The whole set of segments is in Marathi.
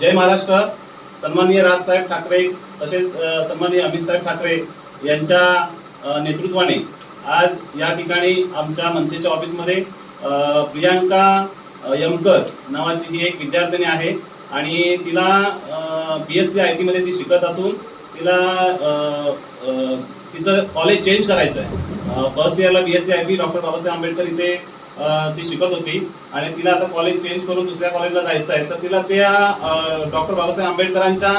जय महाराष्ट्र. सन्माननीय राजसाहेब ठाकरे तसेच अ, सन्माननीय अमितसाहेब ठाकरे यांच्या नेतृत्वाने आज या ठिकाणी आमच्या मनसेच्या ऑफिसमध्ये प्रियांका यमकर नावाची ही एक विद्यार्थिनी आहे आणि तिला बी एस सी आय टीमध्ये ती शिकत असून तिला तिचं कॉलेज चेंज करायचं आहे फर्स्ट इयरला B S C I T doctor Babasaheb Ambedkar इथे ती शिकत होती. आणि तिला आता कॉलेज चेंज करून दुसऱ्या कॉलेजला जायचं आहे. तर तिला त्या डॉक्टर बाबासाहेब आंबेडकरांच्या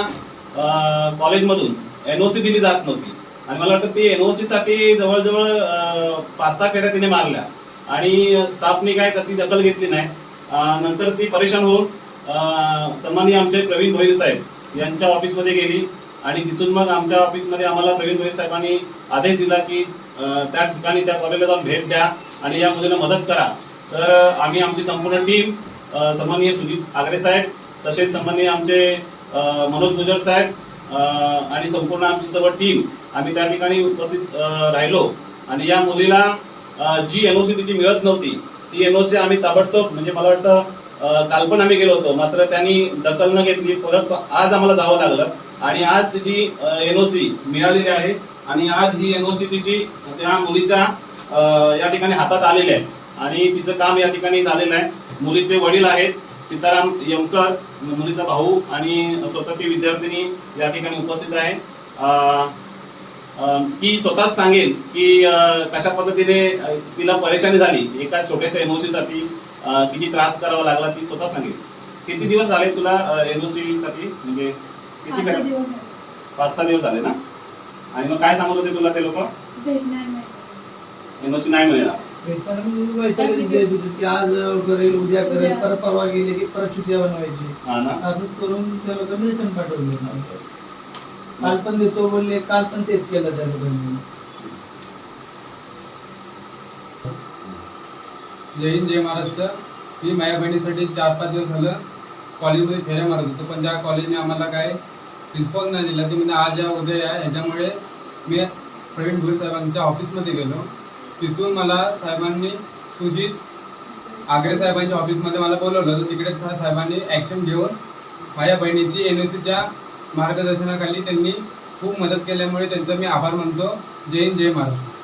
कॉलेजमधून एन ओ सी दिली जात नव्हती. आणि मला वाटतं ती एन ओ सीसाठी जवळजवळ पाच सहा फेऱ्या तिने मारल्या. आणि स्टाफने काय त्याची दखल घेतली नाही. नंतर ती परेशान होऊन अ, सन्माननीय आमचे प्रवीण भोईर साहेब यांच्या ऑफिसमध्ये गेली. आणि तिथून मग आमच्या ऑफिसमध्ये आम्हाला प्रवीण भोईर साहेबांनी आदेश दिला की त्या ठिकाणी त्या कॉलेजला जाऊन भेट द्या आणि या मुलीला मदत करा. तर आम्ही आमची संपूर्ण टीम सन्माननीय सुजित आगरे साहेब तसेच सन्माननीय आमचे मनोज गुजर साहेब आणि संपूर्ण आमची सर्व टीम आम्ही त्या ठिकाणी उपस्थित राहिलो. आणि या मुलीला जी एन ओ सी तिची मिळत नव्हती ती एम ओ सी आम्ही ताबडतोब म्हणजे मला वाटतं काल पण आम्ही गेलो होतो मात्र त्यांनी दखल न घेतली परत आज आम्हाला जावं लागलं. आणि आज तिची एनओसी मिळालेली आहे आणि आज ही एनओसी तिची त्या मुलीच्या या ठिकाणी हातात आलेली आहे. आणि तिचं काम या ठिकाणी झालेलं आहे. मुलीचे वडील आहेत सीताराम यमकर मुलीचा भाऊ आणि स्वतःची विद्यार्थिनी या ठिकाणी उपस्थित आहे. ती स्वतःच सांगेल की कशा पद्धतीने तिला परेशानी झाली एका छोट्याशा एन ओ सीसाठी किती त्रास करावा लागला ती स्वतः सांगेल. किती दिवस झाले तुला एनओसी साठी? म्हणजे किती पाच सहा दिवस. झाले. पाच सहा दिवस झाले ना? आणि मग काय सांगत होते तुला ते लोक? भेटणार नाही. एनओसी नाही मिळणार. भेटताना मी वैतागच देत होतो की आज करेल उद्या करेल उद्या. परत परवा गेले की परत सुट्या बनवायची. हा ना? असंच करून त्या लोकांनी रिटर्न पाठवले. काल पण देतो बोलले काल पण तेच केलं त्या लोकांनी. जय हिंद जय महाराष्ट्र. मी माझ्या बहिणीसाठी चार पाच दिवस झालं कॉलेजमध्ये फेऱ्या मारत होतो पण त्या कॉलेजने आम्हाला काय रिस्पॉन्स नाही दिला ती म्हणजे आज या उद्या या ह्याच्यामुळे मी प्रवीण भोई साहेबांच्या ऑफिसमध्ये गेलो. तिथून मला साहेबांनी सुजित आगरे साहेबांच्या ऑफिसमध्ये मला बोलवलं तर तिकडे साहेबांनी ॲक्शन घेऊन माझ्या बहिणीची एन ओ सीच्या मार्गदर्शनाखाली त्यांनी खूप मदत केल्यामुळे त्यांचा मी आभार मानतो. जय हिंद जय महाराष्ट्र.